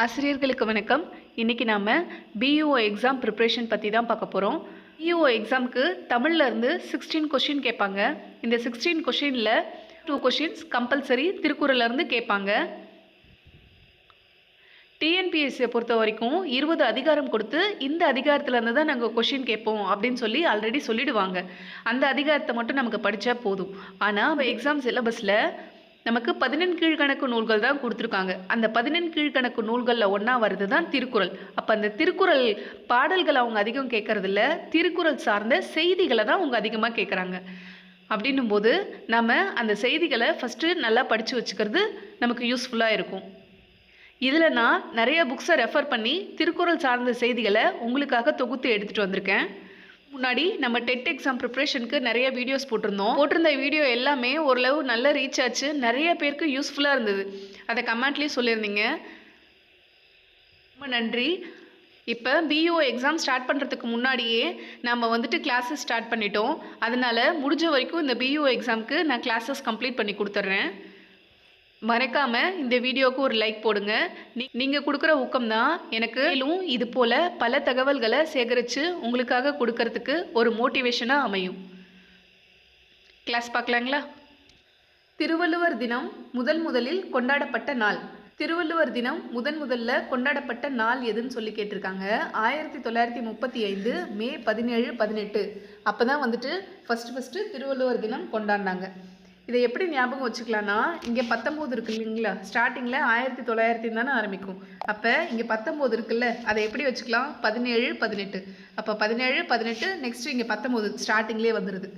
ஆசிரியர்களுக்கு வணக்கம். இன்றைக்கி நாம் பியூஓ எக்ஸாம் ப்ரிப்ரேஷன் பற்றி தான் பார்க்க போகிறோம் பியூஓ எக்ஸாமுக்கு தமிழ்லேருந்து சிக்ஸ்டீன் கொஷின் கேட்பாங்க. இந்த சிக்ஸ்டீன் கொஷினில் டூ கொஷின்ஸ் கம்பல்சரி திருக்குறள்லேருந்து கேட்பாங்க. டிஎன்பிஎஸ்சியை பொறுத்த வரைக்கும் இருபது அதிகாரம் கொடுத்து இந்த அதிகாரத்துலேருந்து தான் நாங்கள் கொஷின் கேட்போம் அப்படின்னு சொல்லி ஆல்ரெடி சொல்லிடுவாங்க. அந்த அதிகாரத்தை மட்டும் நமக்கு படித்தா போதும். ஆனால் எக்ஸாம் சிலபஸில் நமக்கு பதினெண் கீழ்கணக்கு நூல்கள் தான் கொடுத்துருக்காங்க. அந்த பதினெண் கீழ்கணக்கு நூல்களில் ஒன்றா வருது தான் திருக்குறள். அப்போ அந்த திருக்குறள் பாடல்கள் அவங்க அதிகம் கேட்குறதில்ல திருக்குறள் சார்ந்த செய்திகளை தான் அவங்க அதிகமாக கேட்குறாங்க அப்படின்னும் போது நம்ம அந்த செய்திகளை ஃபஸ்ட்டு நல்லா படித்து வச்சுக்கிறது நமக்கு யூஸ்ஃபுல்லாக இருக்கும். இதில் நான் நிறைய புக்ஸை ரெஃபர் பண்ணி திருக்குறள் சார்ந்த செய்திகளை உங்களுக்காக தொகுத்து எடுத்துகிட்டு வந்திருக்கேன். முன்னாடி நம்ம டெட் எக்ஸாம் ப்ரிப்ரேஷனுக்கு நிறைய வீடியோஸ் போட்டிருந்தோம். போட்டிருந்த வீடியோ எல்லாமே ஓரளவு நல்ல ரீச் ஆச்சு. நிறைய பேருக்கு யூஸ்ஃபுல்லாக இருந்தது. அதை கமெண்ட்லேயும் சொல்லியிருந்தீங்க. ரொம்ப நன்றி. இப்போ பிஓ எக்ஸாம் ஸ்டார்ட் பண்ணுறதுக்கு முன்னாடியே நம்ம வந்துட்டு கிளாஸஸ் ஸ்டார்ட் பண்ணிட்டோம். அதனால் முடிஞ்ச வரைக்கும் இந்த பிஓ எக்ஸாமுக்கு நான் கிளாஸஸ் கம்ப்ளீட் பண்ணி கொடுத்துட்றேன். மறக்காமல் இந்த வீடியோவுக்கு ஒரு லைக் போடுங்க. நீ நீங்கள் கொடுக்குற ஊக்கம் தான் எனக்கு மேலும் இது போல் பல தகவல்களை சேகரித்து உங்களுக்காக கொடுக்கறதுக்கு ஒரு மோட்டிவேஷனாக அமையும். கிளாஸ் பார்க்கலாங்களா? திருவள்ளுவர் தினம் முதல் முதலில் கொண்டாடப்பட்ட நாள். திருவள்ளுவர் தினம் முதன் முதல்ல கொண்டாடப்பட்ட நாள் எதுன்னு சொல்லி கேட்டிருக்காங்க. ஆயிரத்தி தொள்ளாயிரத்தி முப்பத்தி ஐந்து மே பதினேழு பதினெட்டு. அப்போ தான் வந்துட்டு ஃபஸ்ட்டு ஃபஸ்ட்டு திருவள்ளுவர் தினம் கொண்டாடினாங்க. இதை எப்படி ஞாபகம் வச்சுக்கலாம்னா இங்கே பத்தொம்போது இருக்கு இல்லைங்களா ஸ்டார்டிங்கில் ஆயிரத்தி தொள்ளாயிரத்தி தானே ஆரம்பிக்கும். அப்போ இங்கே பத்தொம்போது இருக்குல்ல அதை எப்படி வச்சுக்கலாம்? பதினேழு பதினெட்டு. அப்போ பதினேழு பதினெட்டு நெக்ஸ்ட்டு இங்கே பத்தொம்போது ஸ்டார்டிங்லேயே வந்துடுது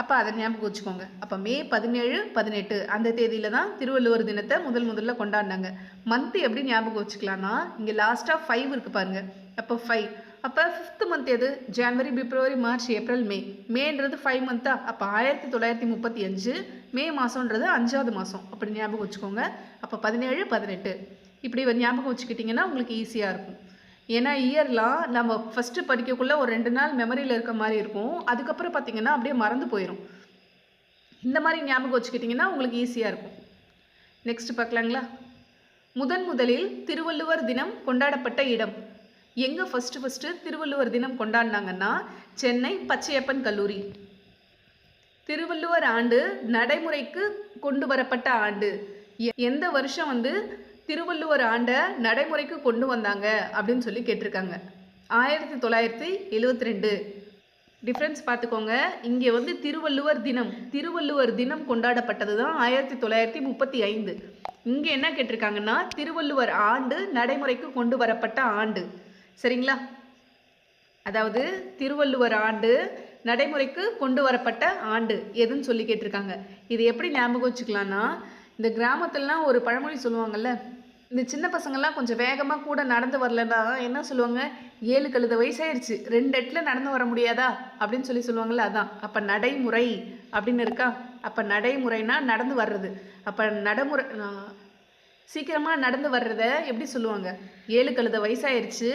அப்போ அதை ஞாபகம் வச்சுக்கோங்க. அப்போ மே பதினேழு பதினெட்டு அந்த தேதியில் தான் திருவள்ளுவர் தினத்தை முதல் முதல்ல கொண்டாடினாங்க. மந்த் எப்படி ஞாபகம் வச்சுக்கலாம்னா இங்கே லாஸ்ட்டாக ஃபைவ் இருக்குது பாருங்கள் அப்போ ஃபைவ் அப்போ ஃபிஃப்த் மந்த் எது? January February March April May மேன்றது five மந்த்தா அப்போ ஆயிரத்தி தொள்ளாயிரத்தி முப்பத்தி அஞ்சு மே மாதம்ன்றது அஞ்சாவது மாதம் அப்படி ஞாபகம் வச்சுக்கோங்க. அப்போ பதினேழு பதினெட்டு. இப்படி ஞாபகம் வச்சுக்கிட்டிங்கன்னா உங்களுக்கு ஈஸியாக இருக்கும். ஏன்னா இயர்லாம் நம்ம ஃபஸ்ட்டு படிக்கக்குள்ளே ஒரு ரெண்டு நாள் மெமரியில் இருக்க மாதிரி இருக்கும். அதுக்கப்புறம் பார்த்திங்கன்னா அப்படியே மறந்து போயிடும் இந்த மாதிரி ஞாபகம் வச்சுக்கிட்டிங்கன்னா உங்களுக்கு ஈஸியாக இருக்கும். நெக்ஸ்ட் பார்க்கலாங்களா முதன் முதலில் திருவள்ளுவர் தினம் கொண்டாடப்பட்ட இடம். எங்கே ஃபஸ்ட்டு ஃபஸ்ட்டு திருவள்ளுவர் தினம் கொண்டாடினாங்கன்னா சென்னை பச்சையப்பன் கல்லூரி. திருவள்ளுவர் ஆண்டு நடைமுறைக்கு கொண்டு வரப்பட்ட ஆண்டு. எ- எந்த வருஷம் வந்து திருவள்ளுவர் ஆண்டை நடைமுறைக்கு கொண்டு வந்தாங்க அப்படின்னு சொல்லி கேட்டிருக்காங்க. ஆயிரத்தி தொள்ளாயிரத்தி எழுவத்தி ரெண்டு டிஃப்ரென்ஸ் பார்த்துக்கோங்க. இங்கே வந்து திருவள்ளுவர் தினம் திருவள்ளுவர் தினம் கொண்டாடப்பட்டது தான் ஆயிரத்தி தொள்ளாயிரத்தி முப்பத்தி ஐந்து. இங்கே என்ன கேட்டிருக்காங்கன்னா திருவள்ளுவர் ஆண்டு நடைமுறைக்கு கொண்டு வரப்பட்ட ஆண்டு. சரிங்களா? அதாவது திருவள்ளுவர் ஆண்டு நடைமுறைக்கு கொண்டு வரப்பட்ட ஆண்டு எதுன்னு சொல்லி கேட்டிருக்காங்க. இது எப்படி ஞாபகம் வச்சுக்கலான்னா இந்த கிராமத்துலலாம் ஒரு பழமொழி சொல்லுவாங்கல்ல இந்த சின்ன பசங்கள்லாம் கொஞ்சம் வேகமாக கூட நடந்து வரலன்னா என்ன சொல்லுவாங்க? ஏழு கழுத வயசாயிருச்சு ரெண்டு இடத்துல நடந்து வர முடியாதா? அப்படின்னு சொல்லி சொல்லுவாங்கல்ல அதான். அப்போ நடைமுறை அப்படின்னு இருக்கா? அப்போ நடைமுறைனா நடந்து வர்றது. அப்போ நடைமுறை சீக்கிரமாக நடந்து வர்றத எப்படி சொல்லுவாங்க? ஏழு கழுத வயசாயிருச்சு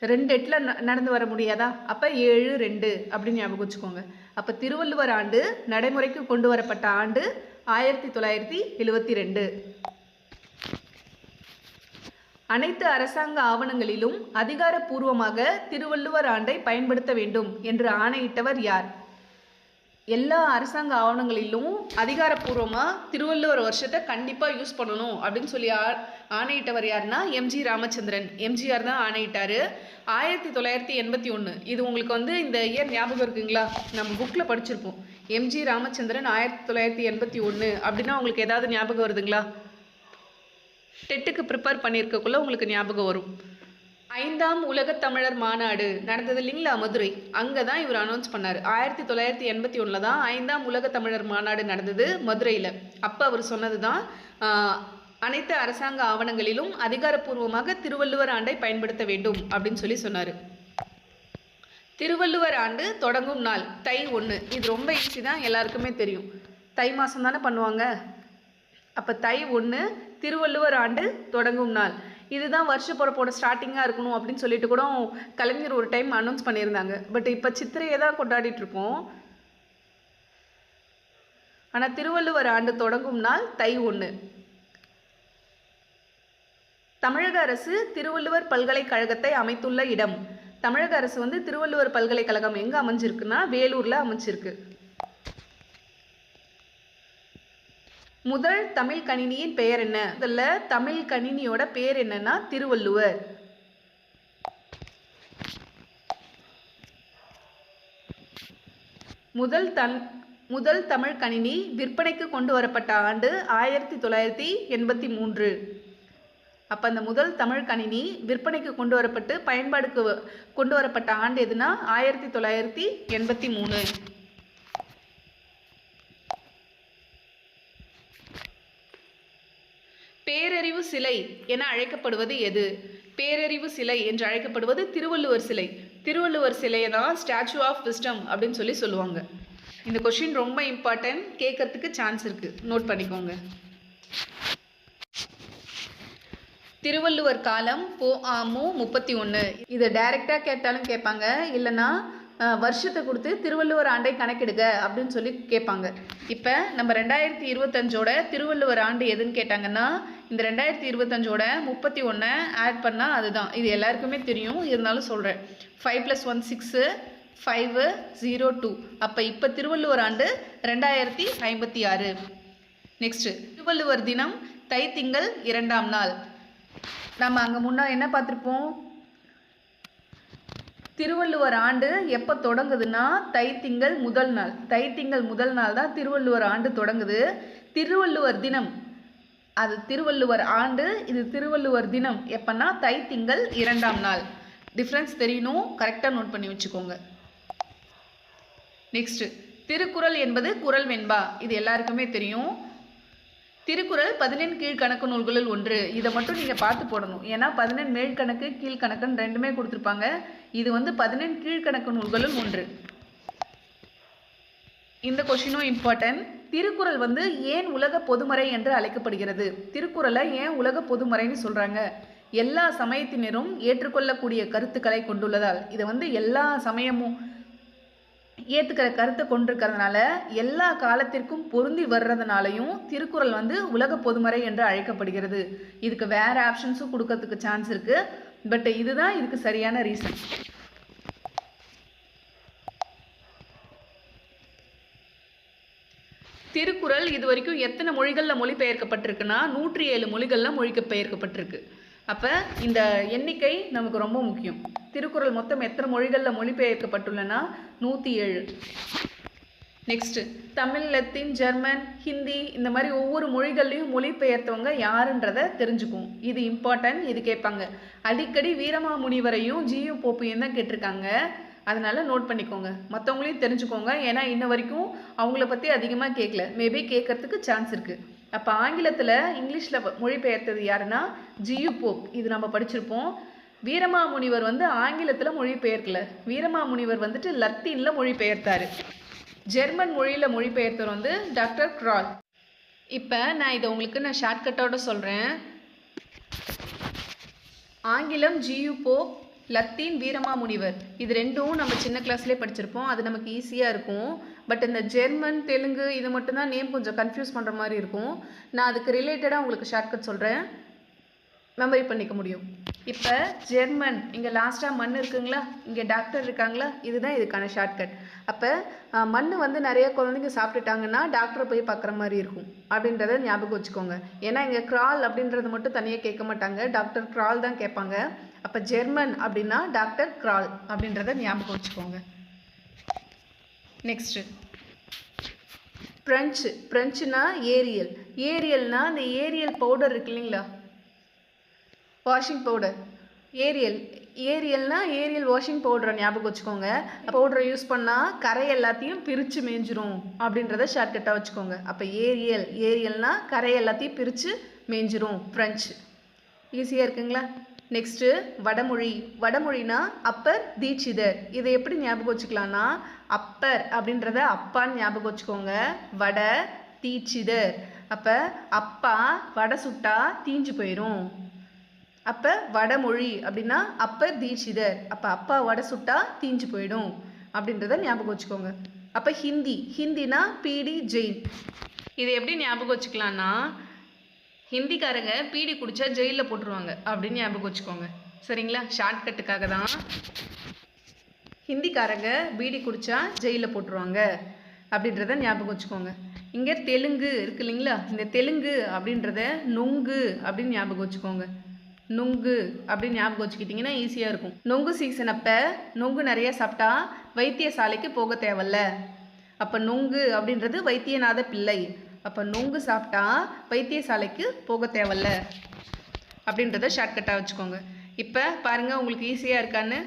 ரெண்டு எட்டில் ந- நடந்து வர முடியாதா? அப்போ ஏழு ரெண்டு அப்படின்னு ஞாபகம் வச்சுக்கோங்க. அப்போ திருவள்ளுவர் ஆண்டு நடைமுறைக்கு கொண்டு வரப்பட்ட ஆண்டு ஆயிரத்தி தொள்ளாயிரத்தி எழுவத்தி ரெண்டு அனைத்து அரசாங்க ஆவணங்களிலும் அதிகாரப்பூர்வமாக திருவள்ளுவர் ஆண்டை பயன்படுத்த வேண்டும் என்று ஆணையிட்டவர் யார்? எல்லா அரசாங்க ஆவணங்களிலும் அதிகாரப்பூர்வமாக திருவள்ளுவர் வருஷத்தை கண்டிப்பாக யூஸ் பண்ணணும் அப்படின்னு சொல்லி ஆ ஆணையிட்டவர் யாருன்னா எம்ஜி ராமச்சந்திரன். எம்ஜிஆர் தான் ஆணையிட்டார். ஆயிரத்தி தொள்ளாயிரத்தி எண்பத்தி ஒன்று இது உங்களுக்கு வந்து இந்த இயர் ஞாபகம் இருக்குங்களா? நம்ம புக்கில் படிச்சிருப்போம். எம்ஜி ராமச்சந்திரன் ஆயிரத்தி தொள்ளாயிரத்தி எண்பத்தி ஒன்று அப்படின்னா உங்களுக்கு ஏதாவது ஞாபகம் வருதுங்களா? டெட்டுக்கு ப்ரிப்பேர் பண்ணியிருக்கக்குள்ளே உங்களுக்கு ஞாபகம் வரும். ஐந்தாம் உலக தமிழர் மாநாடு நடந்தது இல்லைங்களா மதுரை. அங்கே தான் இவர் அனௌன்ஸ் பண்ணார். ஆயிரத்தி தொள்ளாயிரத்தி எண்பத்தி ஒன்றில் தான் ஐந்தாம் உலக தமிழர் மாநாடு நடந்தது மதுரையில். அப்போ அவர் சொன்னது தான் அனைத்து அரசாங்க ஆவணங்களிலும் அதிகாரப்பூர்வமாக திருவள்ளுவர் ஆண்டை பயன்படுத்த வேண்டும் அப்படின்னு சொல்லி சொன்னார். திருவள்ளுவர் ஆண்டு தொடங்கும் நாள் தை ஒன்று இது ரொம்ப ஈஸி தான் எல்லாருக்குமே தெரியும். தை மாதம் தானே பண்ணுவாங்க. அப்போ தை ஒன்று திருவள்ளுவர் ஆண்டு தொடங்கும் நாள். இதுதான் வருஷ பிறப்போட ஸ்டார்டிங்காக இருக்கணும் அப்படின்னு சொல்லிட்டு கூட கலைஞர் ஒரு டைம் அனௌன்ஸ் பண்ணியிருந்தாங்க. பட் இப்போ சித்திரையை தான் கொண்டாடிட்டுருக்கோம் ஆனால் திருவள்ளுவர் ஆண்டு தொடங்கும் நாள் தை ஒன்று தமிழக அரசு திருவள்ளுவர் பல்கலைக்கழகத்தை அமைத்துள்ள இடம். தமிழக அரசு வந்து திருவள்ளுவர் பல்கலைக்கழகம் எங்கே அமைஞ்சிருக்குன்னா வேலூரில் அமைஞ்சிருக்கு. முதல் தமிழ் கணினியின் பெயர் என்ன? இதில் தமிழ் கணினியோட பெயர் என்னன்னா திருவள்ளுவர். முதல் தன் முதல் தமிழ் கணினி விற்பனைக்கு கொண்டு வரப்பட்ட ஆண்டு ஆயிரத்தி தொள்ளாயிரத்தி எண்பத்தி மூன்று. அப்போ அந்த முதல் தமிழ் கணினி விற்பனைக்கு கொண்டு வரப்பட்டு பயன்பாடுக்கு வ- கொண்டு வரப்பட்ட ஆண்டு எதுனா ஆயிரத்தி தொள்ளாயிரத்தி எண்பத்தி மூணு. பேரறிவு சிலை என அழைக்கப்படுவது எது? பேரறிவு சிலை என்று அழைக்கப்படுவது திருவள்ளுவர் சிலை. திருவள்ளுவர் சிலையை தான் ஸ்டாச்சு ஆஃப் விஸ்டம் அப்படின்னு சொல்லி சொல்லுவாங்க. இந்த கொஷின் ரொம்ப இம்பார்ட்டன்ட் கேட்கறதுக்கு சான்ஸ் இருக்கு. நோட் பண்ணிக்கோங்க. திருவள்ளுவர் காலம் போ ஆமு முப்பத்தி ஒன்று இதை டைரெக்டாக கேட்டாலும் கேட்பாங்க. இல்லைன்னா வருஷத்தை கொடுத்து திருவள்ளுவர் ஆண்டை கணக்கெடுங்க அப்படின்னு சொல்லி கேட்பாங்க. இப்போ நம்ம ரெண்டாயிரத்தி இருபத்தஞ்சோட திருவள்ளுவர் ஆண்டு எதுன்னு கேட்டாங்கன்னா இந்த ரெண்டாயிரத்தி இருபத்தஞ்சோட முப்பத்தி ஒன்றை ஆட் பண்ணால் அதுதான். இது எல்லாருக்குமே தெரியும். இருந்தாலும் சொல்கிறேன் five plus one six five zero two அப்போ இப்போ திருவள்ளுவர் ஆண்டு ரெண்டாயிரத்தி ஐம்பத்தி ஆறு. நெக்ஸ்ட்டு திருவள்ளுவர் தினம் தைத்திங்கள் இரண்டாம் நாள். நம்ம அங்கே முன்னா என்ன பார்த்துருப்போம்? திருவள்ளுவர் ஆண்டு எப்போ தொடங்குதுன்னா தைத்திங்கள் முதல் நாள். தைத்திங்கள் முதல் நாள் தான் திருவள்ளுவர் ஆண்டு தொடங்குது. திருவள்ளுவர் தினம். அது திருவள்ளுவர் ஆண்டு இது திருவள்ளுவர் தினம். எப்போன்னா தைத்திங்கள் இரண்டாம் நாள். டிஃப்ரென்ஸ் தெரியணும். கரெக்டாக நோட் பண்ணி வச்சுக்கோங்க. நெக்ஸ்ட்டு திருக்குறள் என்பது குறள் வெண்பா. இது எல்லாருக்குமே தெரியும். திருக்குறள் பதினெண் கீழ்கணக்கு நூல்களில் ஒன்று. இதை மட்டும் நீங்கள் பார்த்து போடணும். ஏன்னா பதினெண் மேல்கணக்கு கீழ்கணக்குன்னு ரெண்டுமே கொடுத்துருப்பாங்க. இது வந்து பதினெண் கீழ்கணக்கு நூல்களில் ஒன்று. இந்த கொஷினும் இம்பார்ட்டன்ட் திருக்குறள் வந்து ஏன் உலக பொதுமறை என்று அழைக்கப்படுகிறது? திருக்குறளை ஏன் உலக பொதுமறைன்னு சொல்கிறாங்க எல்லா சமயத்தினரும் ஏற்றுக்கொள்ளக்கூடிய கருத்துக்களை கொண்டுள்ளதால். இதை வந்து எல்லா சமயமும் ஏற்றுக்கிற கருத்தை கொண்டிருக்கிறதுனால எல்லா காலத்திற்கும் பொருந்தி வர்றதுனாலையும் திருக்குறள் வந்து உலக பொதுமறை என்று அழைக்கப்படுகிறது. இதுக்கு வேற ஆப்ஷன்ஸும் கொடுக்கறதுக்கு சான்ஸ் இருக்கு. பட் இதுதான் இதுக்கு சரியான ரீசன் திருக்குறள் இது வரைக்கும் எத்தனை மொழிகளில் மொழிபெயர்க்கப்பட்டிருக்குன்னா நூற்றி ஏழு மொழிகளில் மொழிபெயர்க்கப்பட்டிருக்கு அப்போ இந்த எண்ணிக்கை நமக்கு ரொம்ப முக்கியம். திருக்குறள் மொத்தம் எத்தனை மொழிகளில் மொழிபெயர்க்கப்பட்டுள்ளனா? நூற்றி ஏழு next Tamil Latin German Hindi இந்த மாதிரி ஒவ்வொரு மொழிகள்லையும் மொழிபெயர்த்தவங்க யாருன்றதை தெரிஞ்சுக்கும் இது இம்பார்ட்டன்ட் இது கேட்பாங்க. அடிக்கடி வீரமாமுனிவரையும் ஜியு போப்பையும் தான் கேட்டிருக்காங்க. அதனால் நோட் பண்ணிக்கோங்க. மற்றவங்களையும் தெரிஞ்சுக்கோங்க. ஏன்னா இன்ன வரைக்கும் அவங்கள பற்றி அதிகமாக கேட்கல மேபி கேட்குறதுக்கு சான்ஸ் இருக்குது அப்போ ஆங்கிலத்தில் இங்கிலீஷில் மொழிபெயர்த்தது யாருன்னா ஜியு போப். இது நம்ம படிச்சிருப்போம். வீரமாமுனிவர் வந்து ஆங்கிலத்தில் மொழிபெயர்க்கல. வீரமாமுனிவர் வந்துட்டு லத்தீனில் மொழிபெயர்த்தார். ஜெர்மன் மொழியில் மொழிபெயர்த்தவர் வந்து டாக்டர் க்ரால். இப்போ நான் இதை உங்களுக்கு நான் ஷார்ட்கட்டோட சொல்கிறேன் ஆங்கிலம் ஜியு போப் லத்தீன் வீரமாமுனிவர் இது ரெண்டும் நம்ம சின்ன கிளாஸ்லேயே படிச்சிருப்போம். அது நமக்கு ஈஸியாக இருக்கும். பட் இந்த ஜெர்மன் தெலுங்கு இது மட்டும்தான் நேம் கொஞ்சம் கன்ஃபியூஸ் பண்ணுற மாதிரி இருக்கும். நான் அதுக்கு ரிலேட்டடாக உங்களுக்கு ஷார்ட்கட் சொல்கிறேன் மெமரி பண்ணிக்க முடியும். இப்போ ஜெர்மன் இங்கே லாஸ்ட்டாக மண் இருக்குங்களா? இங்கே டாக்டர் இருக்காங்களா? இதுதான் இதுக்கான ஷார்ட்கட் அப்போ மண் வந்து நிறைய குழந்தைங்க சாப்பிட்டுட்டாங்கன்னா டாக்டரை போய் பார்க்குற மாதிரி இருக்கும். அப்படின்றத ஞாபகம் வச்சுக்கோங்க. ஏன்னா இங்கே கிரால் அப்படின்றது மட்டும் தனியாக கேட்க மாட்டாங்க. டாக்டர் கிரால் தான் கேட்பாங்க. அப்போ ஜெர்மன் அப்படின்னா டாக்டர் கிரால் அப்படின்றத ஞாபகம் வச்சுக்கோங்க. நெக்ஸ்ட்டு ஃப்ரெஞ்சு ஃப்ரெஞ்சுனா ஏரியல். ஏரியல்னால் அந்த ஏரியல் பவுடர் இருக்கு இல்லைங்களா? Washing powder Ariel. ஏரியல்னா Ariel washing பவுடரை ஞாபகம் வச்சுக்கோங்க. பவுடரை யூஸ் பண்ணால் கரை எல்லாத்தையும் பிரித்து மேய்ஞ்சிரும் அப்படின்றத ஷார்ட்கட்டாக வச்சுக்கோங்க. அப்போ ஏரியல். ஏரியல்னால் கரை எல்லாத்தையும் பிரித்து மேய்ஞ்சிரும் ஃப்ரெஞ்சு ஈஸியாக இருக்குங்களா? நெக்ஸ்ட்டு வடமொழி. வடமொழினா அப்பர் தீட்சிதர். இதை எப்படி ஞாபகம் வச்சுக்கலாம்னா அப்பர் அப்படின்றத அப்பான்னு ஞாபகம் வச்சுக்கோங்க. வட தீட்சிதர். அப்போ அப்பா வடை சுட்டா தீஞ்சு போயிடும் அப்போ வடமொழி அப்படின்னா அப்பர் தீட்சிதர். அப்போ அப்பா வடை சுட்டா தீஞ்சு போயிடும் அப்படின்றத ஞாபகம் வச்சுக்கோங்க. அப்போ ஹிந்தி. ஹிந்தினா பிடி ஜெயின். இதை எப்படி ஞாபகம் வச்சுக்கலான்னா ஹிந்திக்காரங்க பீடி குடிச்சா ஜெயிலில் போட்டுருவாங்க அப்படின்னு ஞாபகம் வச்சுக்கோங்க. சரிங்களா? ஷார்ட்கட்டுக்காக தான். ஹிந்திக்காரங்க பீடி குடிச்சா ஜெயிலில் போட்டுருவாங்க அப்படின்றத ஞாபகம் வச்சுக்கோங்க. இங்கே தெலுங்கு இருக்கு இல்லைங்களா? இந்த தெலுங்கு அப்படின்றத நொங்கு அப்படின்னு ஞாபகம் வச்சுக்கோங்க. நொங்கு அப்படின்னு ஞாபகம் வச்சுக்கிட்டிங்கன்னா ஈஸியாக இருக்கும். நொங்கு சீசன் அப்போ நொங்கு நிறைய சாப்பிட்டா வைத்தியசாலைக்கு போக தேவையில்ல. அப்போ நொங்கு அப்படின்றது வைத்தியநாத பிள்ளை. அப்போ நொங்கு சாப்பிட்டா வைத்தியசாலைக்கு போக தேவையில்ல. அப்படின்றத ஷார்ட்கட்டாக வச்சுக்கோங்க. இப்போ பாருங்கள் உங்களுக்கு ஈஸியாக இருக்கான்னு.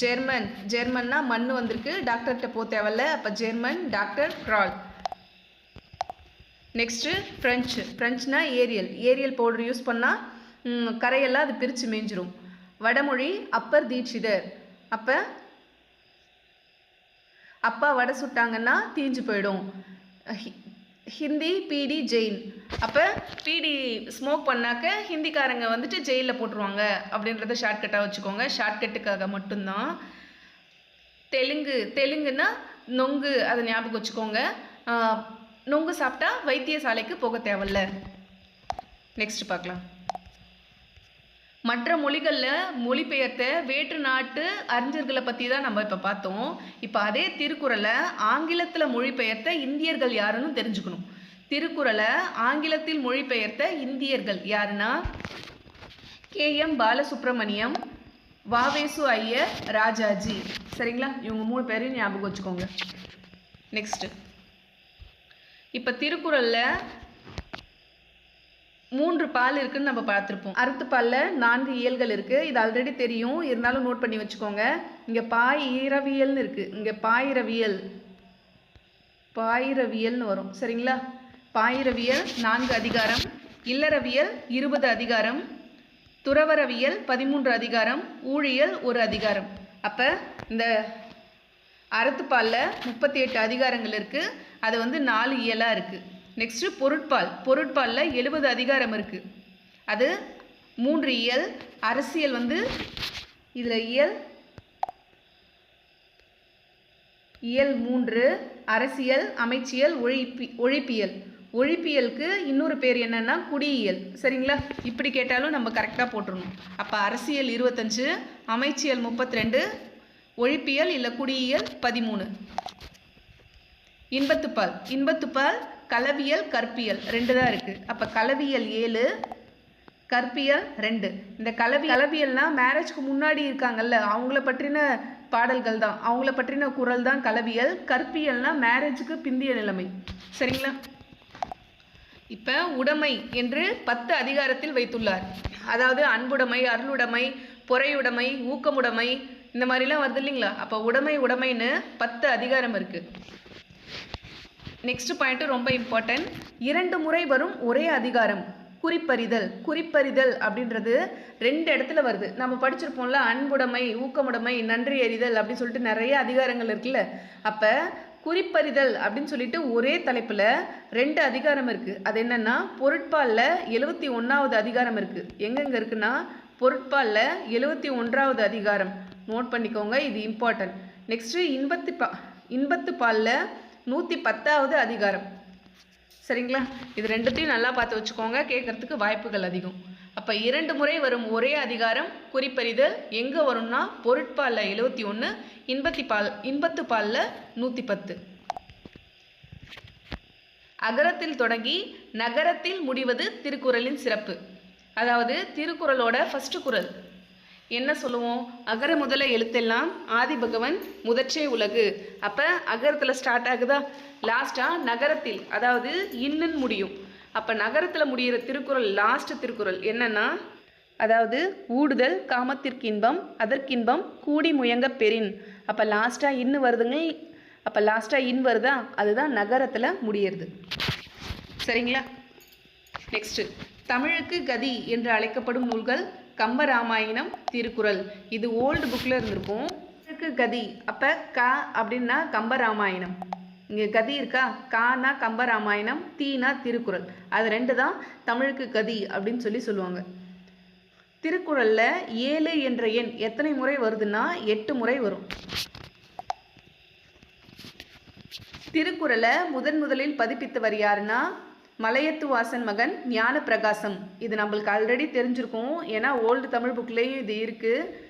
ஜெர்மன் ஜெர்மன்னா மண் வந்திருக்கு. டாக்டர்கிட்ட போக தேவையில்ல. அப்போ German doctor Krall next French ஃப்ரெஞ்ச்னா Ariel. Ariel powder use பண்ணால் கரையெல்லாம் அது பிரித்து மேய்ஞ்சிரும். வடமொழி அப்பர் தீட்சிதர். அப்போ அப்பா வடை சுட்டாங்கன்னா தீஞ்சு போயிடும். ஹிந்தி பீடி ஜெயின் அப்போ பிடி ஸ்மோக் பண்ணாக்க ஹிந்திக்காரங்க வந்துட்டு ஜெயிலில் போட்டுருவாங்க அப்படின்றத ஷார்ட்கட்டாக வச்சுக்கோங்க. ஷார்ட்கட்டுக்காக மட்டும்தான். தெலுங்கு தெலுங்குன்னா நொங்கு அதை ஞாபகம் வச்சுக்கோங்க. நொங்கு சாப்பிட்டா வைத்தியசாலைக்கு போக தேவையில்ல. நெக்ஸ்ட் பார்க்கலாம். மற்ற மொழிகளில் மொழிபெயர்த்த வேற்று நாட்டு அறிஞர்களை பற்றி தான் நம்ம இப்போ பார்த்தோம். இப்போ அதே திருக்குறளை ஆங்கிலத்தில் மொழிபெயர்த்த இந்தியர்கள் யாருன்னு தெரிஞ்சுக்கணும். திருக்குறளை ஆங்கிலத்தில் மொழிபெயர்த்த இந்தியர்கள் யாருன்னா? கே. எம். பாலசுப்ரமணியம் வாவேசு ஐயர் ராஜாஜி. சரிங்களா? இவங்க மூணு பேரையும் ஞாபகம் வச்சுக்கோங்க. நெக்ஸ்ட்டு இப்போ திருக்குறளில் மூன்று பால் இருக்குன்னு நம்ம பார்த்துருப்போம். அறுத்து பாலில் நான்கு இயல்கள் இருக்குது இது ஆல்ரெடி தெரியும். இருந்தாலும் நோட் பண்ணி வச்சுக்கோங்க. இங்கே பாய் ஈரவியல்னு இருக்குது இங்கே பாயிரவியல் பாயிரவியல்னு வரும். சரிங்களா? பாயிரவியல் நான்கு அதிகாரம். இல்லறவியல் இருபது அதிகாரம். துறவரவியல் பதிமூன்று அதிகாரம். ஊழியல் ஒரு அதிகாரம். அப்போ இந்த அறத்துப்பாலில் முப்பத்தி எட்டு அதிகாரங்கள் இருக்குது அது வந்து நாலு இயலாக இருக்குது நெக்ஸ்ட்டு பொருட்பால். பொருட்பாலில் எழுபது அதிகாரம் இருக்குது அது மூன்று இயல் அரசியல் வந்து இதில் இயல் இயல் மூன்று அரசியல் அமைச்சியல் ஒழிப்பி ஒழிப்பியல். ஒழிப்பியலுக்கு இன்னொரு பேர் என்னென்னா குடியியல். சரிங்களா? இப்படி கேட்டாலும் நம்ம கரெக்டாக போட்டுருணும் அப்போ அரசியல் இருபத்தஞ்சு அமைச்சியல் முப்பத்தி ரெண்டு ஒழிப்பியல் இல்லை குடியியல் பதிமூணு. இன்பத்துப்பால். இன்பத்துப்பால் களவியல் கற்பியல். ரெண்டு தான் இருக்குது அப்போ களவியல் ஏழு கற்பியல் ரெண்டு. இந்த கலவி கலவியல்னால் மேரேஜ்க்கு முன்னாடி இருக்காங்கல்ல அவங்கள பற்றின பாடல்கள் தான். அவங்கள பற்றின குரல் தான் கலவியல். கற்பியல்னால் மேரேஜுக்கு பிந்திய நிலைமை. சரிங்களா? இப்போ உடைமை என்று பத்து அதிகாரத்தில் வைத்துள்ளார். அதாவது அன்புடைமை அருளுடைமை பொறையுடைமை ஊக்கமுடைமை இந்த மாதிரிலாம் வருது இல்லைங்களா? அப்போ உடைமை உடைமைன்னு பத்து அதிகாரம் இருக்குது நெக்ஸ்ட் பாயிண்ட் ரொம்ப இம்பார்ட்டன்ட் இரண்டு முறை வரும் ஒரே அதிகாரம். குறிப்பறிதல் குறிப்பறிதல் அப்படின்றது ரெண்டு இடத்துல வருது. நம்ம படிச்சிருப்போம்ல அன்புடைமை ஊக்கமுடைமை நன்றி எறிதல் அப்படின்னு சொல்லிட்டு நிறைய அதிகாரங்கள் இருக்குல்ல. அப்போ குறிப்பறிதல் அப்படின்னு சொல்லிட்டு ஒரே தலைப்பில் ரெண்டு அதிகாரம் இருக்குது அது என்னென்னா பொருட்பாலில் எழுபத்தி ஒன்றாவது அதிகாரம் இருக்குது எங்கெங்கே இருக்குன்னா பொருட்பாலில் எழுபத்தி ஒன்றாவது அதிகாரம். நோட் பண்ணிக்கோங்க இது இம்பார்ட்டன்ட் நெக்ஸ்ட்டு இன்பத்து பா இன்பத்து பாலில் நூற்றி பத்தாவது அதிகாரம். சரிங்களா? இது ரெண்டுத்தையும் நல்லா பார்த்து வச்சுக்கோங்க. கேட்கறதுக்கு வாய்ப்புகள் அதிகம். அப்போ இரண்டு முறை வரும் ஒரே அதிகாரம் குறிப்பறிதல் எங்கே வரும்னா பொருட்பாலில் எழுபத்தி ஒன்று இன்பத்தி பால் இன்பத்து பாலில் நூற்றி பத்து அகரத்தில் தொடங்கி நகரத்தில் முடிவது திருக்குறளின் சிறப்பு. அதாவது திருக்குறளோட ஃபஸ்ட்டு குறள். என்ன சொல்லுவோம்? அகர முதல எழுத்தெல்லாம் ஆதி பகவன் முதற்றே உலகு. அப்போ அகரத்தில் ஸ்டார்ட் ஆகுதா? லாஸ்ட்டாக நகரத்தில் அதாவது இன்னுன்னு முடியும். அப்போ நகரத்தில் முடியிற திருக்குறள் லாஸ்ட் திருக்குறள் என்னன்னா அதாவது ஊடுதல் காமத்திற்கின்பம் அதற்கின்பம் கூடி முயங்க பெறின். அப்போ லாஸ்ட்டாக இன்னு வருதுங்க. அப்போ லாஸ்ட்டாக இன் வருதா? அதுதான் நகரத்தில் முடியறது. சரிங்களா? நெக்ஸ்ட்டு தமிழுக்கு கதி என்று அழைக்கப்படும் நூல்கள் கம்பராமாயணம் திருக்குறள். இது ஓல்டு புக்கில் இருந்திருக்கும். தமிழுக்கு கதி. அப்போ க அப்படின்னா கம்பராமாயணம். இங்கே கதி இருக்கா? கானா கம்பராமாயணம் தீனா திருக்குறள். அது ரெண்டு தான் தமிழுக்கு கதி அப்படின்னு சொல்லி சொல்லுவாங்க. திருக்குறளில் ஏழு என்ற எண் எத்தனை முறை வருதுன்னா எட்டு முறை வரும். திருக்குறளை முதன் முதலில் பதிப்பித்தவர் யாருன்னா மலையத்து வாசன் மகன் ஞான பிரகாசம் இது நம்மளுக்கு ஆல்ரெடி தெரிஞ்சிருக்கும். ஏன்னா ஓல்டு தமிழ் புக்லேயும் இது இருக்குது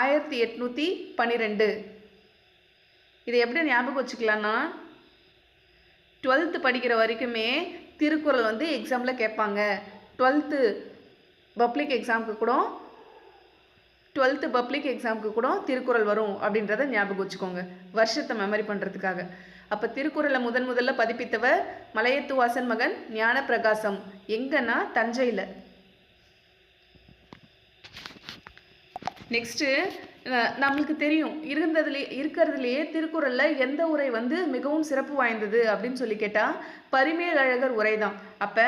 ஆயிரத்தி எட்நூற்றி பன்னிரெண்டு. இதை எப்படி ஞாபகம் வச்சுக்கலான்னா டுவெல்த்து படிக்கிற வரைக்குமே திருக்குறள் வந்து எக்ஸாமில் கேட்பாங்க. டுவெல்த்து பப்ளிக் எக்ஸாமுக்கு கூட டுவெல்த்து பப்ளிக் எக்ஸாமுக்கு கூட திருக்குறள் வரும் அப்படின்றத ஞாபகம் வச்சுக்கோங்க. வருஷத்தை மெமரி பண்ணுறதுக்காக அப்போ திருக்குறளை முதன் முதல்ல பதிப்பித்தவர் மலையத்து வாசன் மகன் ஞான பிரகாசம் எங்கன்னா தஞ்சையில். நெக்ஸ்ட்டு நம்மளுக்கு தெரியும். இருந்ததுலே இருக்கிறதுலையே திருக்குறளில் எந்த உரை வந்து மிகவும் சிறப்பு வாய்ந்தது அப்படின்னு சொல்லி கேட்டால் பரிமேலழகர் உரை தான் அப்போ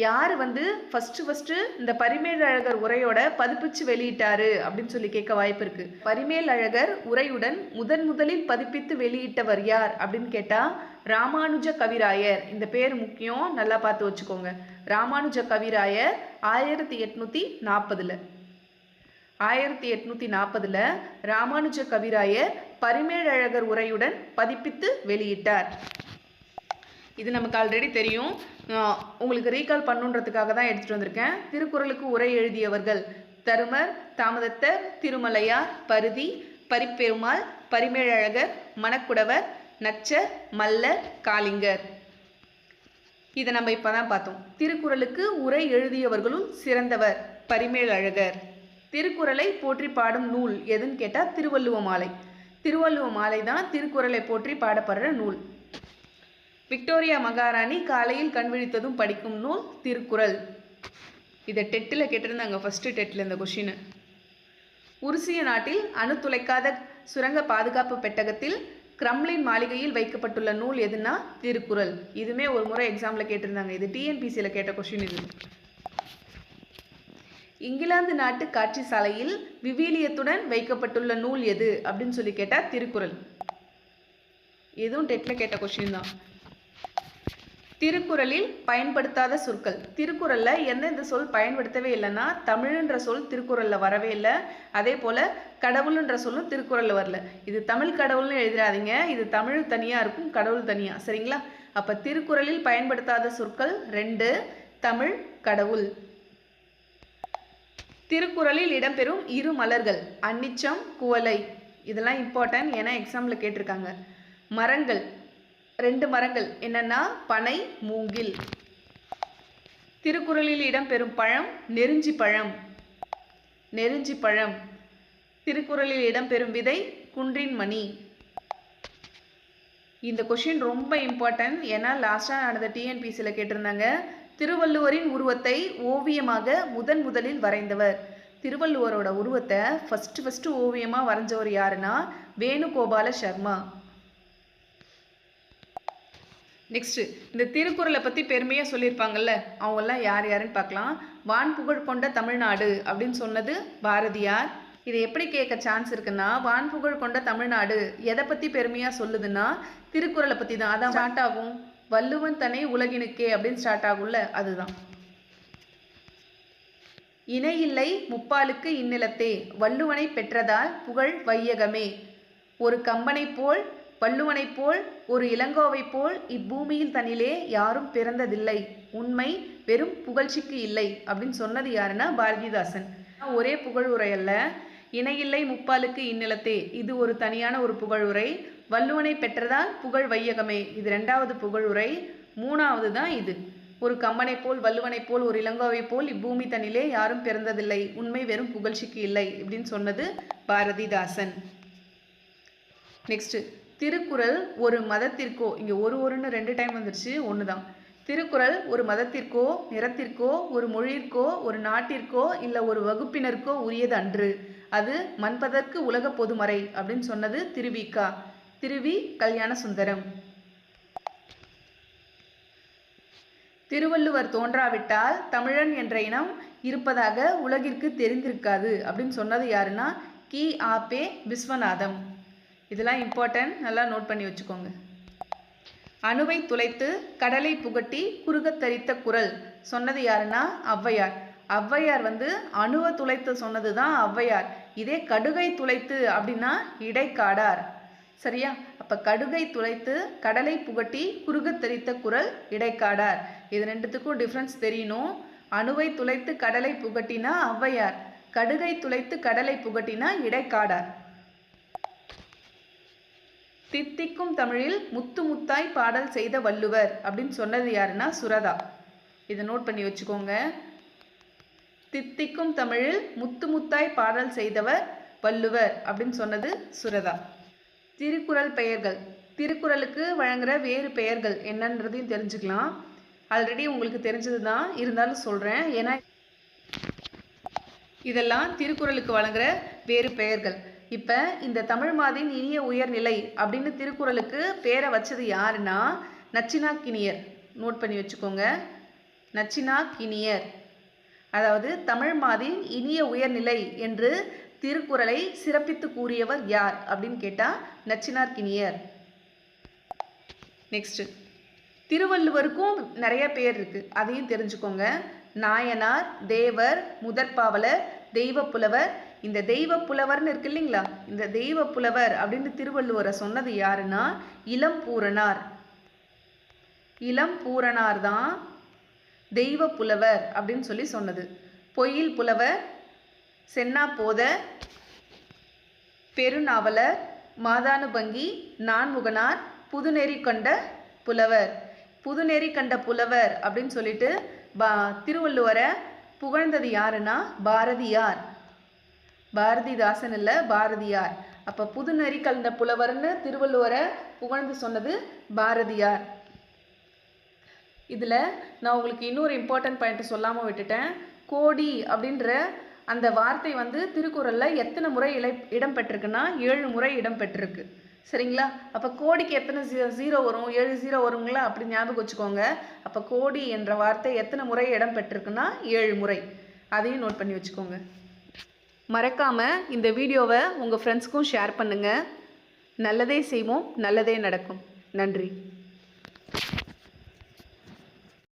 யார் வந்து ஃபஸ்ட்டு ஃபஸ்ட்டு இந்த பரிமேலழகர் உரையோட பதிப்பிச்சு வெளியிட்டாரு அப்படின்னு சொல்லி கேட்க வாய்ப்பு இருக்கு. பரிமேலழகர் உரையுடன் முதன் முதலில் பதிப்பித்து வெளியிட்டவர் யார் அப்படின்னு கேட்டால் ராமானுஜ கவிராயர். இந்த பேர் முக்கியம் நல்லா பார்த்து வச்சுக்கோங்க. ராமானுஜ கவிராயர் ஆயிரத்தி எட்நூற்றி நாற்பதில் ஆயிரத்தி எட்நூற்றி நாற்பதில் ராமானுஜ கவிராயர் பரிமேலழகர் உரையுடன் பதிப்பித்து வெளியிட்டார். இது நமக்கு ஆல்ரெடி தெரியும். உங்களுக்கு ரீகால் பண்ணுன்றதுக்காக தான் எடுத்துகிட்டு வந்திருக்கேன். திருக்குறளுக்கு உரை எழுதியவர்கள் தருமர் தாமதத்தர் திருமலையார் பருதி பரிப்பெருமாள் பரிமேழழகர் மணக்குடவர் நச்சர் மல்லர் காளிங்கர். இதை நம்ம இப்போ தான் பார்த்தோம். திருக்குறளுக்கு உரை எழுதியவர்களும் சிறந்தவர் பரிமேலழகர். திருக்குறளை போற்றி பாடும் நூல் எதுன்னு கேட்டால் திருவள்ளுவ மாலை. திருவள்ளுவ மாலை தான் திருக்குறளை போற்றி பாடப்படுற நூல். விக்டோரியா மகாராணி காலையில் கண்விழித்ததும் படிக்கும் நூல் திருக்குறள். இதை டெட்டில் கேட்டிருந்தாங்க ஃபஸ்ட்டு டெட்டில் இந்த கொஷின் உருசிய நாட்டில் அணு துளைக்காத சுரங்க பாதுகாப்பு பெட்டகத்தில் கிரம்லின் மாளிகையில் வைக்கப்பட்டுள்ள நூல் எதுனா திருக்குறள். இதுவுமே ஒரு முறை எக்ஸாமில் கேட்டிருந்தாங்க. இது டிஎன்பிசியில் கேட்ட கொஷின் இது. இங்கிலாந்து நாட்டு காட்சி சாலையில் விவிலியத்துடன் வைக்கப்பட்டுள்ள நூல் எது? அப்படின்னு சொல்லி கேட்டால் திருக்குறள். எதுவும் டெட்டில் கேட்ட கொஷின் தான். திருக்குறளில் பயன்படுத்தாத சொற்கள். திருக்குறளில் எந்தெந்த சொல் பயன்படுத்தவே இல்லைன்னா தமிழ்ன்ற சொல் திருக்குறளில் வரவே இல்லை. அதே போல் கடவுள்ன்ற சொல்லும் திருக்குறளில் வரல. இது தமிழ் கடவுள்னு எழுதிடாதீங்க. இது தமிழ் தனியாக இருக்கும் கடவுள் தனியாக சரிங்களா? அப்போ திருக்குறளில் பயன்படுத்தாத சொற்கள் ரெண்டு தமிழ் கடவுள். திருக்குறளில் இடம்பெறும் இரு மலர்கள் அன்னிச்சம் குவலை இதெல்லாம் இம்பார்ட்டன்ட் ஏன்னா எக்ஸாமில் கேட்டிருக்காங்க. மரங்கள் ரெண்டு மரங்கள். என்னன்னா பனை மூங்கில். திருக்குறளில் இடம்பெறும் பழம் நெருஞ்சி பழம். நெருஞ்சி பழம். திருக்குறளில் இடம்பெறும் விதை குன்றின் மணி. இந்த கொஷின் ரொம்ப இம்பார்ட்டன்ட் ஏன்னா லாஸ்ட்டாக நடந்த டிஎன்பிசியில் கேட்டிருந்தாங்க திருவள்ளுவரின் உருவத்தை ஓவியமாக முதன் முதலில் வரைந்தவர். திருவள்ளுவரோட உருவத்தை ஃபஸ்ட்டு ஃபஸ்ட்டு ஓவியமாக வரைஞ்சவர் யாருன்னா வேணுகோபால சர்மா. நெக்ஸ்ட்டு இந்த திருக்குறளை பற்றி பெருமையாக சொல்லியிருப்பாங்கல்ல அவங்கெல்லாம் யார் யாருன்னு பார்க்கலாம். வான் புகழ் கொண்ட தமிழ்நாடு அப்படின்னு சொன்னது பாரதியார். இதை எப்படி கேட்க சான்ஸ் இருக்குன்னா வான்புகழ் கொண்ட தமிழ்நாடு எதை பற்றி பெருமையாக சொல்லுதுன்னா திருக்குறளை பற்றி தான். அதான் ஸ்டார்ட் ஆகும். வள்ளுவன் தனே உலகினுக்கே அப்படின்னு ஸ்டார்ட் ஆகும்ல அதுதான். இணையில்லை முப்பாலுக்கு இந்நிலத்தே வள்ளுவனை பெற்றதால் புகழ் வையகமே. ஒரு கம்பனைப் போல் வள்ளுவனைப் போல் ஒரு இளங்கோவைப் போல் இப்பூமியில் தனிலே யாரும் பிறந்ததில்லை. உண்மை வெறும் புகழ்ச்சிக்கு இல்லை அப்படின்னு சொன்னது யாருன்னா பாரதிதாசன். ஒரே புகழுரை அல்ல. இணையில்லை முப்பாலுக்கு இந்நிலத்தே. இது ஒரு தனியான ஒரு புகழுரை வள்ளுவனை பெற்றதால் புகழ் வையகமே. இது ரெண்டாவது புகழுரை மூணாவது தான் இது. ஒரு கம்பனைப் போல் வள்ளுவனைப் போல் ஒரு இளங்கோவைப் போல் இப்பூமி தனிலே யாரும் பிறந்ததில்லை. உண்மை வெறும் புகழ்ச்சிக்கு இல்லை இப்படின்னு சொன்னது பாரதிதாசன். நெக்ஸ்ட்டு திருக்குறள் ஒரு மதத்திற்கோ இங்கே ஒரு ஒருன்னு ரெண்டு டைம் வந்துருச்சு ஒன்று தான் திருக்குறள் ஒரு மதத்திற்கோ நிறத்திற்கோ ஒரு மொழிற்கோ ஒரு நாட்டிற்கோ இல்லை ஒரு வகுப்பினருக்கோ உரியது அன்று. அது மண்பதற்கு உலக பொதுமறை அப்படின்னு சொன்னது திருவிக்கா திருவி கல்யாண சுந்தரம். திருவள்ளுவர் தோன்றாவிட்டால் தமிழன் என்ற இனம் இருப்பதாக உலகிற்கு தெரிந்திருக்காது அப்படின்னு சொன்னது யாருன்னா கி. ஆபே விஸ்வநாதம். இதெல்லாம் இம்பார்ட்டன்ட் நல்லா நோட் பண்ணி வச்சுக்கோங்க. அணுவை துளைத்து கடலை புகட்டி குறுகத் தரித்த குரல். சொன்னது யாருன்னா ஔவையார். ஔவையார் வந்து அணுவை துளைத்து சொன்னது தான் ஔவையார். இதே கடுகை துளைத்து அப்படின்னா இடைக்காடார். சரியா? அப்போ கடுகை துளைத்து கடலை புகட்டி குறுகத் தெரித்த குரல் இடைக்காடார். இது ரெண்டுத்துக்கும் டிஃப்ரென்ஸ் தெரியணும். அணுவை துளைத்து கடலை புகட்டினா ஔவையார். கடுகை துளைத்து கடலை புகட்டினா இடைக்காடார். தித்திக்கும் தமிழில் முத்து முத்தாய் பாடல் செய்த வள்ளுவர் அப்படின்னு சொன்னது யாருன்னா சுரதா. இதை நோட் பண்ணி வச்சுக்கோங்க. தித்திக்கும் தமிழில் முத்து முத்தாய் பாடல் செய்தவர் வள்ளுவர் அப்படின்னு சொன்னது சுரதா. திருக்குறள் பெயர்கள். திருக்குறளுக்கு வழங்குற வேறு பெயர்கள் என்னன்றதையும் தெரிஞ்சுக்கலாம். ஆல்ரெடி உங்களுக்கு தெரிஞ்சது தான் இருந்தாலும் சொல்கிறேன் ஏன்னா இதெல்லாம் திருக்குறளுக்கு வழங்குற வேறு பெயர்கள். இப்போ இந்த தமிழ் மாதின் இனிய உயர்நிலை அப்படின்னு திருக்குறளுக்கு பேரை வச்சது யாருன்னா நச்சினா கிணியர் நோட் பண்ணி வச்சுக்கோங்க. நச்சினா கிணியர் அதாவது தமிழ் மாதின் இனிய உயர்நிலை என்று திருக்குறளை சிறப்பித்து கூறியவர் யார் அப்படின்னு கேட்டால் நச்சினார் கிணியர் நெக்ஸ்ட்டு திருவள்ளுவருக்கும் நிறைய பேர் இருக்குது அதையும் தெரிஞ்சுக்கோங்க. நாயனார் தேவர் முதற்பாவலர் தெய்வப்புலவர் இந்த தெய்வ புலவர்னு இருக்கு இல்லைங்களா? இந்த தெய்வ புலவர் அப்படின்னு திருவள்ளுவரை சொன்னது யாருன்னா இளம் பூரணார். இளம் பூரணார் தான் தெய்வ புலவர் அப்படின்னு சொல்லி சொன்னது. பொய்யில் புலவர் சென்னா போத பெருநாவலர் மாதானுபங்கி நான்முகனார் புதுநெறி கொண்ட புலவர். புதுநெறி கண்ட புலவர் அப்படின்னு சொல்லிட்டு பா திருவள்ளுவரை புகழ்ந்தது யாருன்னா பாரதியார். பாரதிதாசன் இல்லை பாரதியார். அப்போ புதுநெறி கலந்த புலவர்னு திருவள்ளுவரை புகழ்ந்து சொன்னது பாரதியார். இதில் நான் உங்களுக்கு இன்னொரு இம்பார்ட்டன்ட் பாயிண்ட் சொல்லாமல் விட்டுட்டேன். கோடி அப்படின்ற அந்த வார்த்தை வந்து திருக்குறளில் எத்தனை முறை இலை இடம் பெற்றிருக்குன்னா ஏழு முறை இடம் பெற்றிருக்கு சரிங்களா? அப்போ கோடிக்கு எத்தனை ஜீரோ ஜீரோ வரும்? ஏழு ஜீரோ வருங்களா? அப்படி ஞாபகம் வச்சுக்கோங்க. அப்போ கோடி என்ற வார்த்தை எத்தனை முறை இடம் பெற்றிருக்குன்னா ஏழு முறை. அதையும் நோட் பண்ணி வச்சுக்கோங்க. மறக்காமல் இந்த வீடியோவை உங்கள் ஃப்ரெண்ட்ஸ்க்கும் ஷேர் பண்ணுங்கள் நல்லதே செய்வோம் நல்லதே நடக்கும். நன்றி.